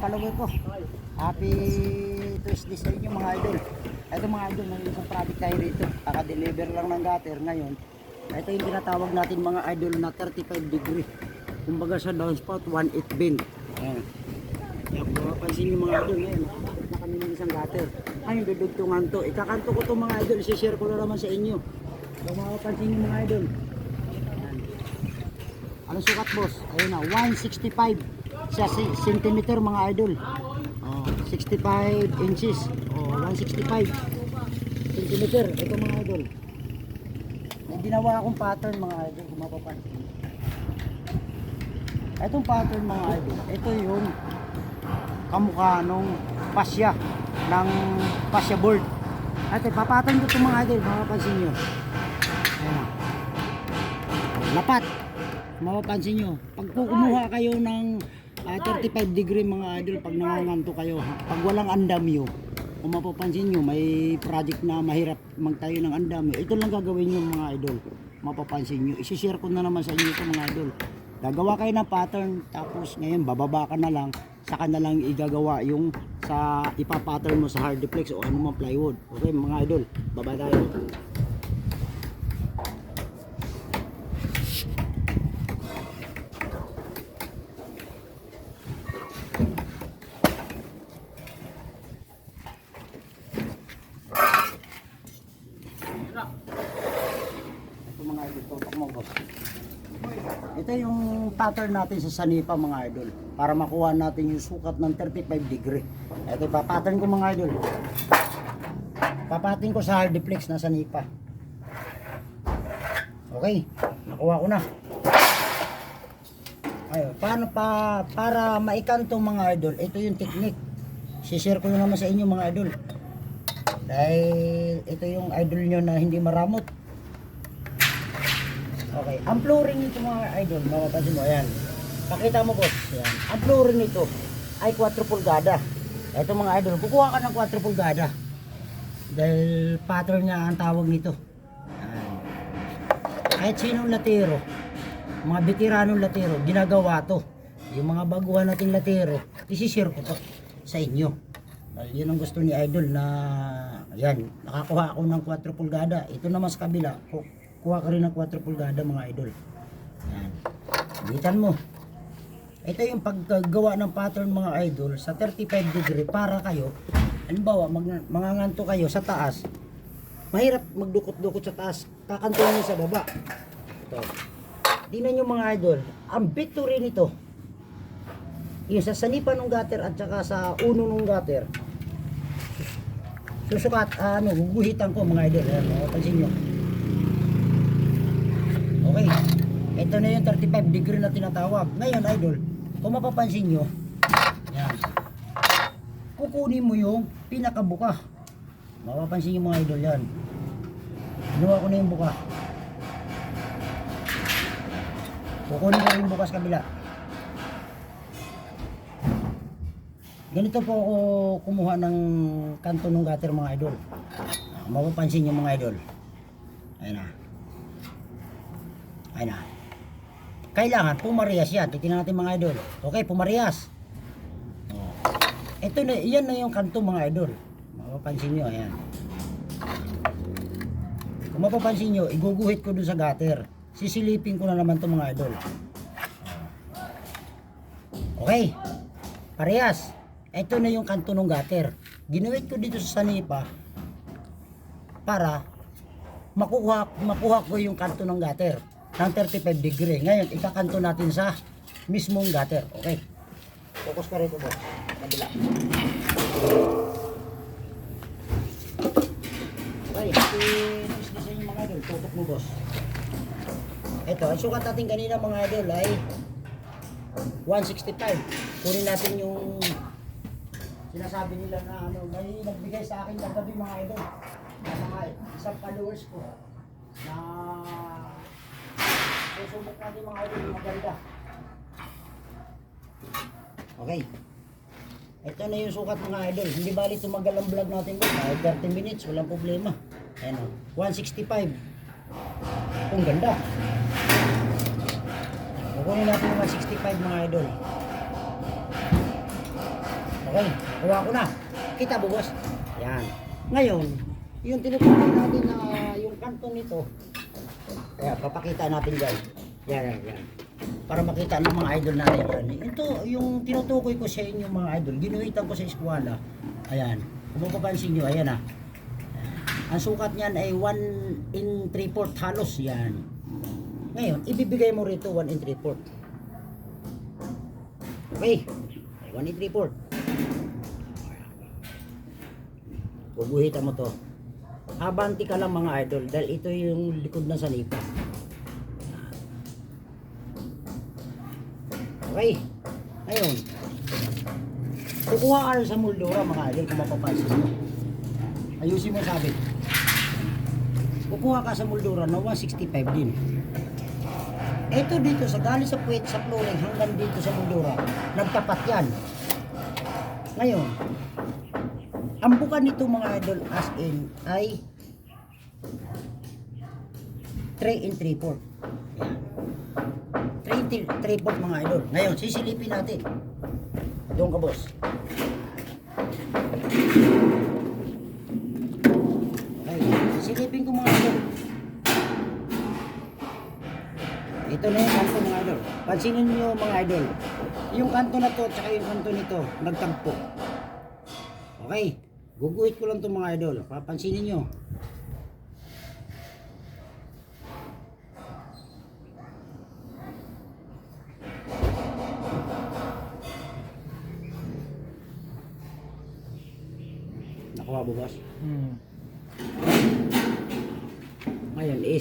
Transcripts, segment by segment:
followers ko. Happy Tuesday sa inyo mga idol. Ito mga idol, may isang project tayo rito. Kaka-deliver lang ng gutter ngayon. Ito yung tinatawag natin mga idol na 35 degree. Kumbaga sa downspout, 1.8 bend. Ayan. Kung mapapansin nyo mga idol, ngayon, na kami ng isang gutter. Ngayon, dudugtungan to. Ikakanto ko to mga idol, isi-share ko na naman sa inyo. Kung mapapansin nyo mga idol. Anong sukat boss? Ayun na, 165 sa centimeter mga idol. Oh, 65 inches. Oh, 165 centimeter. Ito mga idol. May ginawa akong pattern mga idol kung mapapansin. Itong pattern mga idol, ito yung kamukha nung pasya ng pasya board. Ate, papattern ko itong mga idol, mapapansin nyo. Ayan. Lapat. Mapapansin nyo. Pag kumuha kayo ng ah, 35 degree mga idol, pag nanganganto kayo, pag walang andamyo, kung mapapansin nyo, may project na mahirap magtayo ng andamyo, ito lang gagawin nyo mga idol. Mapapansin nyo. Isishare ko na naman sa inyo ito mga idol. Gagawa kayo ng pattern, tapos ngayon bababa ka na lang, saka na lang igagawa yung sa ipapattern mo sa hard duplex o anumang plywood. Okay mga idol, baba tayo. Ito mga idol, tutok mo boss. Ito yung pattern natin sa Sanipa mga idol para makuha natin yung sukat ng 35 degree. Ito papattern ko mga idol. Papatin ko sa hardiplex na Sanipa. Okay, nakuha ko na. Ayun, paano pa para maikanto mga idol, ito yung technique. Si-share ko na naman sa inyo mga idol. Dahil ito yung idol nyo na hindi maramot. Okay, ang flooring nito mga idol, mapapansin mo, ayan. Pakita mo boss, ayan. Ang flooring nito ay 4 pulgada. Ito mga idol, kukuha ka ng 4 pulgada. Dahil pattern niya ang tawag nito. Ayan. Kahit sinong latero, mga veteranong latero, ginagawa to. Yung mga baguhan nating latero, isishare ko to sa inyo. Dahil yun ang gusto ni Idol na, ayan, nakakuha ako ng 4 pulgada. Ito naman sa kabila, kuha ka rin ng 4 pulgada mga Idol. Ayan. Bitan mo. Ito yung paggawa ng pattern mga idol sa 35 degree para kayo, halimbawa mag, manganganto kayo sa taas, mahirap magdukot-dukot sa taas, kakantuhan nyo sa baba. Ito. Tingnan nyo mga idol, ang victory nito, yung sa sanipa ng gutter at saka sa uno ng gutter, susukat, ah, ano, guguhitan ko mga idol. Ayan, mapapansin nyo. Okay. Ito na yung 35 degree na tinatawag. Ngayon, idol, kung mapapansin nyo, yan. Kukunin mo yung pinakabuka. Mapapansin nyo mga idol yan. Ginawa ko na yung buka. Kukunin ko yung bukas kabila. Ganito po ako kumuha ng kanto ng gutter mga idol. Ah, Mapapansin nyo mga idol. Ayun na. Ayun na. Kailangan pumarehas yan. Titingnan natin mga idol. Okay, pumarehas. Oh. Ito na, yan na yung kanto mga idol. Mapapansin nyo, ayan. Kung mapapansin nyo, iguguhit ko dun sa gutter. Sisilipin ko na naman to mga idol. Okay. Parehas. Ito na yung kanto ng gutter. Ginuhit ko dito sa sanipa para makuha, makuha ko yung kanto ng gutter ng 35 degree. Ngayon, ikakanto natin sa mismong gutter. Okay. Focus ka rito, boss. Kabila. Okay, Tuesday sa inyo mga idol. Tutok mo, boss. Ito, ang sukat natin kanina mga idol ay 165. Kunin natin yung sinasabi nila na ano, may nagbigay sa akin kagabi mga idol. Mga isang followers ko na susubok natin mga idol maganda. Okay. Ito na yung sukat mga idol. Hindi bali tumagal ang vlog natin doon. Kahit 30 minutes, walang problema. Ayan o. 165. Ang ganda. Kukunin natin yung 165 mga idol. Okay, kuha ko na. Kita boss? Yan. Ngayon, yung tinutukoy natin na yung kanto nito, kaya papakita natin dyan. Yan, yan, yan. Para makita ng mga idol natin yan. Ito, yung tinutukoy ko sa inyo mga idol, ginuhitan ko sa eskwala. Ayan. Kung mapapansin nyo, ayan ah. Ang sukat niyan ay 1 in 3 4 halos yan. Ngayon, ibibigay mo rito 1 in 3 4. Okay. 1 in 3 4. Bubuhitan mo to. Abanti ka lang mga idol dahil ito yung likod ng sanipa. Okay. Ngayon, kukuha ka sa muldura mga idol kung mapapansin mo. Ayusin mo sabi. Kukuha ka sa muldura na 165 din. Ito dito sa galing sa puwet sa flooring hanggang dito sa muldura, nagtapat yan. Ngayon, ang buka nito mga idol as in ay 3 in 3 4. Yan. 3 in 3 4 mga idol. Ngayon, sisilipin natin. Doon ka boss. Okay, sisilipin ko mga idol. Ito na yung kanto mga idol. Pansinin niyo mga idol. Yung kanto na to, tsaka yung kanto nito, nagtagpo. Okay. Guguhit ko lang to mga idol. Papansinin nyo.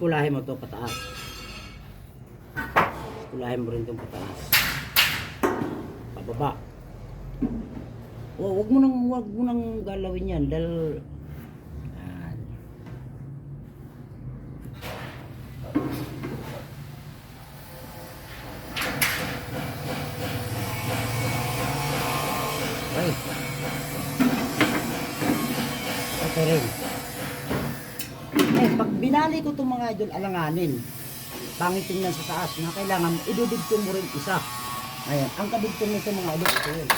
Ngayon, iiskulahin mo to pataas. Iskulahin mo rin itong pataas. Pababa. Oh, wag mo nang wag mo nang galawin 'yan dahil Yan. Okay. Okay rin. Eh, pag binali ko itong mga idol alanganin, pangit tingnan sa taas na kailangan idudugtong mo rin isa. Ayan, ang kadugtong nito mga idol, ito yun.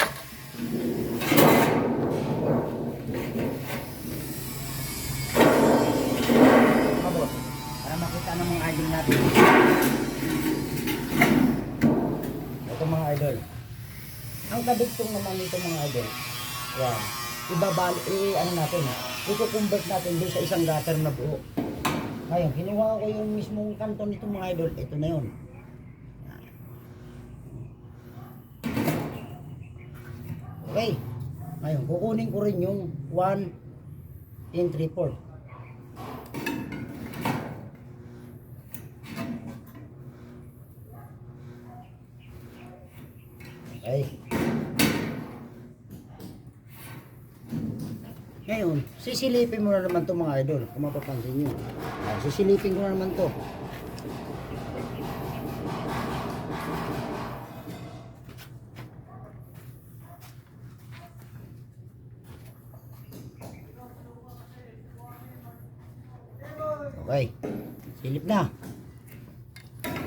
Mabot, para makita ng mga idol natin. Ito mga idol. Ang kadugtong naman nito mga idol. Yan. Ibabali, eh, ano natin, i-convert natin doon sa isang gutter na buo. Ngayon, kinuha ko yung mismong kanto nito mga idol. Ito na yun. Okay. Ngayon, kukunin ko rin yung 1 in 3 4. Okay. Ngayon, sisilipin mo na naman to mga idol, kung mapapansin nyo. Sisilipin ko na naman to. Okay, silip na.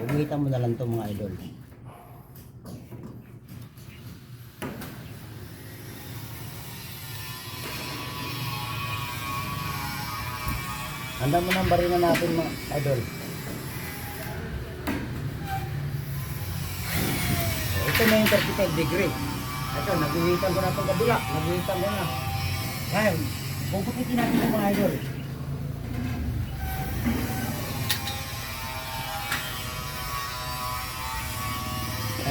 Umitan mo na lang to mga idol. Handa mo ng barina natin mga idol. So, ito na yung 35 degree. Ito, naguhitan ko na itong kabila. Naguhitan ko na. Ngayon, pupukitin natin yung mga idol.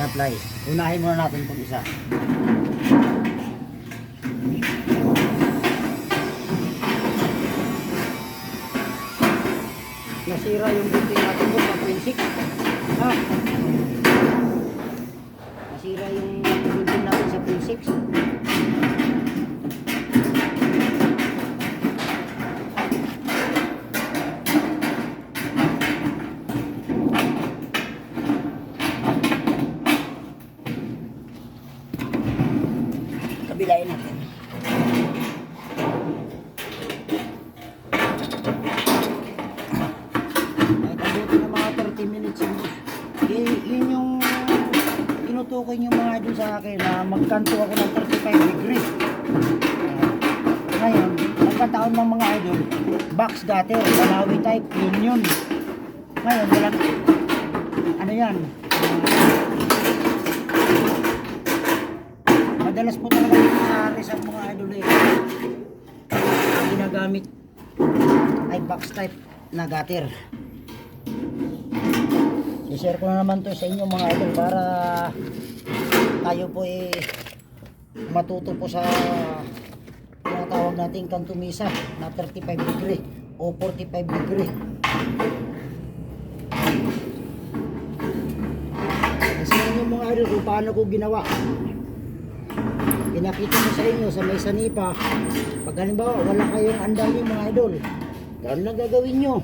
Apply. Unahin muna natin itong isa. masira yung buti natin po, 1.6. Ha? Masira yung buti natin sa 0.6. Walang, ano yan, madalas po talaga sa Rizal mga idol eh. Ang ginagamit ay box type na gutter. I-share ko na naman to sa inyo mga idol para tayo po eh matuto po sa tinatawag nating kantumisa na 35 degree o 45 degree. Idol kung paano ko ginawa. Pinakita ko sa inyo sa may sanipa. Pag halimbawa wala kayong andali mga idol, ganun lang gagawin nyo.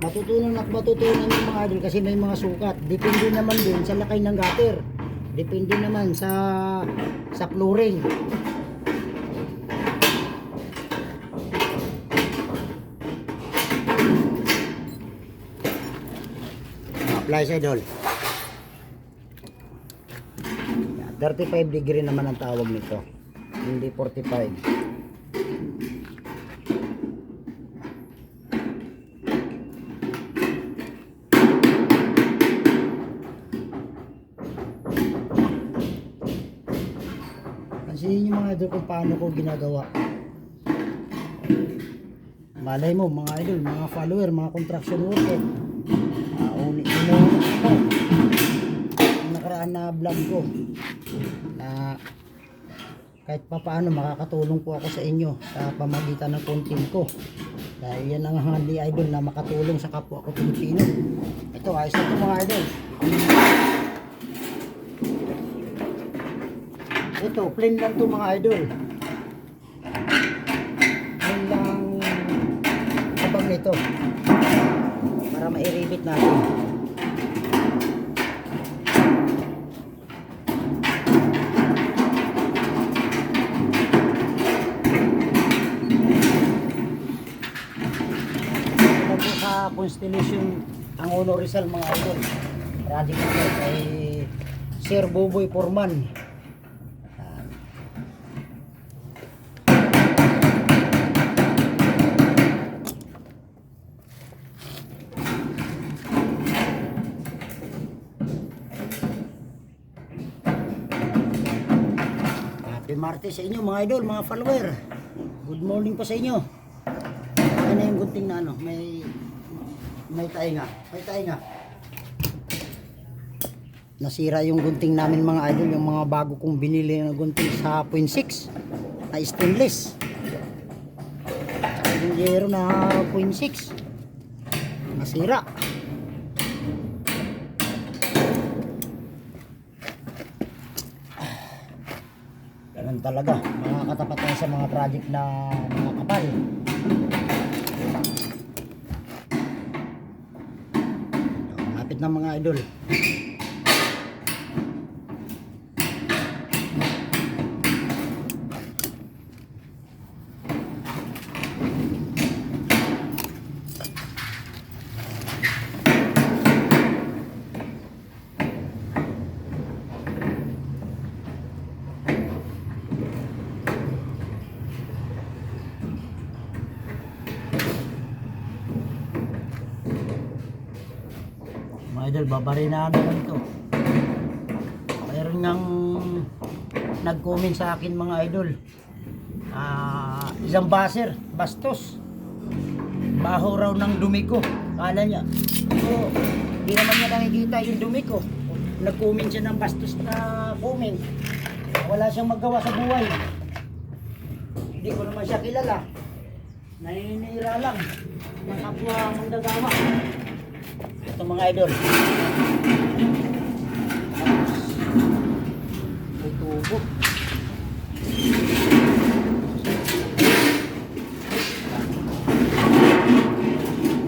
Matutunan at matutunan yung mga idol kasi may mga sukat. Depende naman din sa lakay ng gutter. Depende naman sa sa flooring. Apply sa idol. 35 degree naman ang tawag nito. Hindi 45. Pansinin nyo mga idol kung paano ko ginagawa. Malay mo mga idol, mga follower, mga construction worker. Uh, uni ino nakaraan na vlog ko na kahit pa paano makakatulong po ako sa inyo sa pamagitan ng content ko. Dahil yan ang handy idol na makatulong sa kapwa ko Pilipino. Ito, ayos na ito mga idol. Ito, plain lang to mga idol. Plain lang abang nito. Para mairibit natin. Constellation ang Ono Rizal mga idol. Project ito kay Sir Boboy Forman. Happy Martes sa inyo mga idol, mga follower. Good morning po sa inyo. Ano yung gunting na ano, may may tainga, may tainga. Nasira yung gunting namin mga idol, yung mga bago kong binili na gunting sa 0.6 na stainless. Tsaka yung zero na 0.6. Nasira. Ganun talaga, mga katapat sa mga project na mga kapal. Na mga idol. Babarinahan naman ito. Mayroon ngang nag-comment sa akin mga idol. Ah, isang baser, bastos. Baho raw ng dumi ko. Kala niya. So, di naman niya nakikita yung dumi ko. Nag-comment siya ng bastos na comment. Wala siyang magawa sa buhay. Hindi ko naman siya kilala. Naninira lang. Ng kapwa manggagawa. Ito mga idol. May tubo.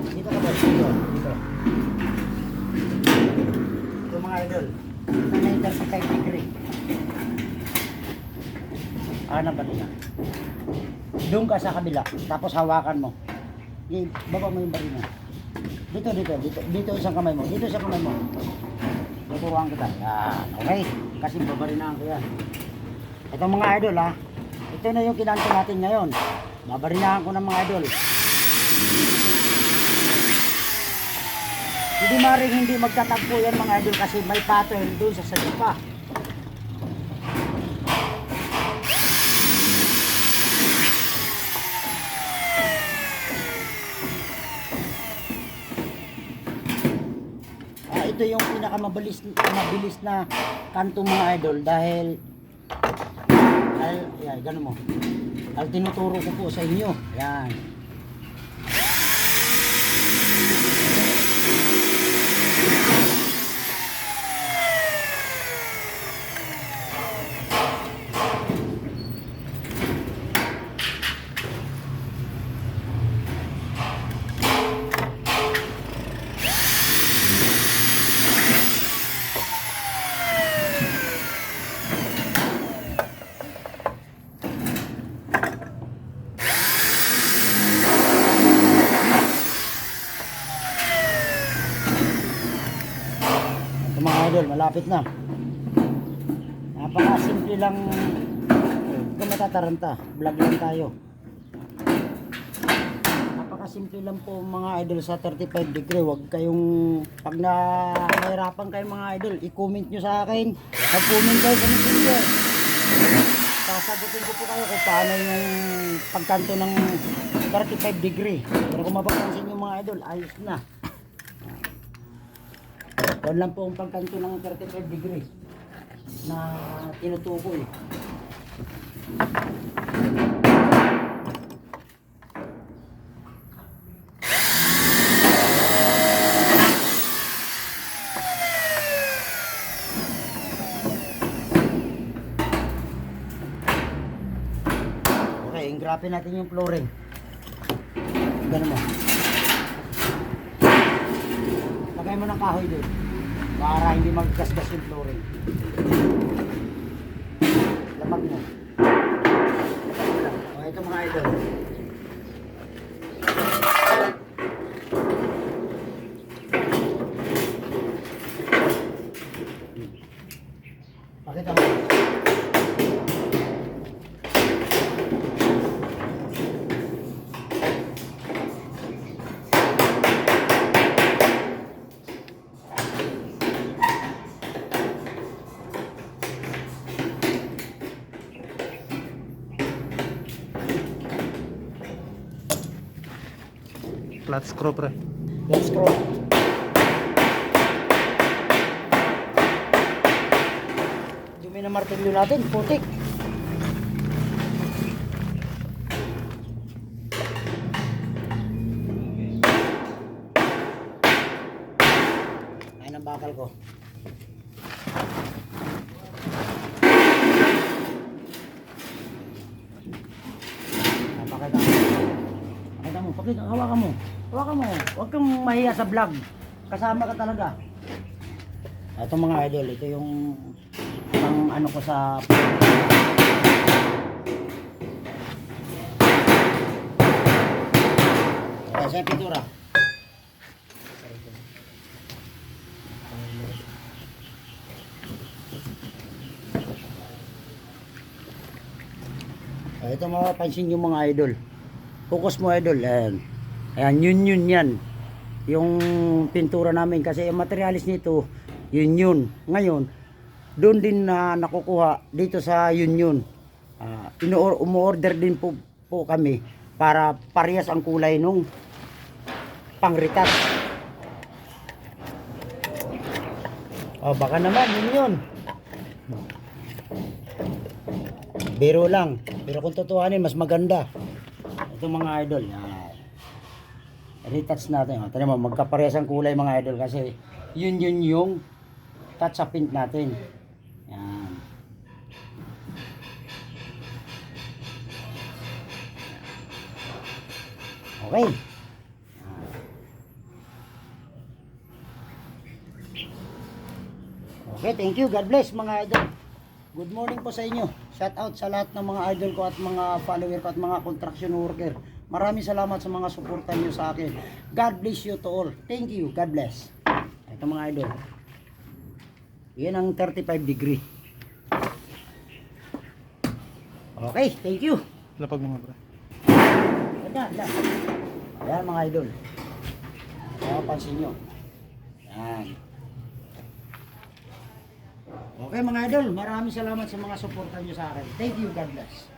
Dito ka ba? Dito. Dito. Ito mga idol. Nanay sa 5 degree. Ano ba nila? Doon ka sa kabila. Tapos hawakan mo. I- Baba mo yung barina. Dito, dito, dito. Dito isang kamay mo. Dito isang kamay mo. Tuturuan kita. Yan. Okay. Kasi babarinahan ko yan. Ito mga idol ha. Ito na yung kinanto natin ngayon. Babarinahan ko ng mga idol. Hindi maring hindi magtatagpo yan mga idol kasi may pattern doon sa salipa. Ah, ito yung pinakamabilis mabilis na kanto mga idol dahil dahil yan, ganun mo. Dahil tinuturo ko po sa inyo. Yan. Ito mga idol, malapit na. Napaka-simple lang. Ka matataranta. Vlog lang tayo. Napaka-simple lang po mga idol sa 35 degree. Huwag kayong, pag na nahirapan kayo mga idol, i-comment nyo sa akin. Mag-comment kayo sa messenger. Sasagutin ko po kayo kung paano yung pagkanto ng 35 degree. Pero kung mapapansin nyo mga idol, ayos na. Yan lang po ang pagkanto ng 35 degree na tinutukoy. Okay, ingrapin natin yung flooring. Ganun mo. Lagay mo ng kahoy doon. Para hindi magkasgas yung flooring. Lamag mo. O, ito mga idol. Pakita mo. Flat screw pre. Let's go. Dumi na martilyo natin, putik. Mahiya sa vlog. Kasama ka talaga. Ito mga idol, ito yung pang ano ko sa Kaya sa pintura. Ito mapapansin yung mga idol. Focus mo idol. Ayan. Ayan, yun yun yan. Yung pintura namin kasi yung materialis nito, yun yun. Ngayon, doon din na nakukuha dito sa yun yun. Ah, ino umu-order din po, po kami para parehas ang kulay nung pangritas. Oh, baka naman yun yun. Biro lang. Pero kung tutuhanin, mas maganda. Ito mga idol. Yan. Retouch natin. O, Tignan mo, magkaparehas ang kulay mga idol kasi yun yun yung touch up paint natin. Yan. Okay. Okay, thank you. God bless mga idol. Good morning po sa inyo. Shout out sa lahat ng mga idol ko at mga follower ko at mga construction worker. Maraming salamat sa mga suportan nyo sa akin. God bless you to all. Thank you. God bless. Ito mga idol. Yan ang 35 degree. Okay, thank you. Lapag mga pre. yan, yan. Ayan mga idol. Mapapansin nyo. Yan. Okay mga idol, maraming salamat sa mga suporta nyo sa akin. Thank you, God bless.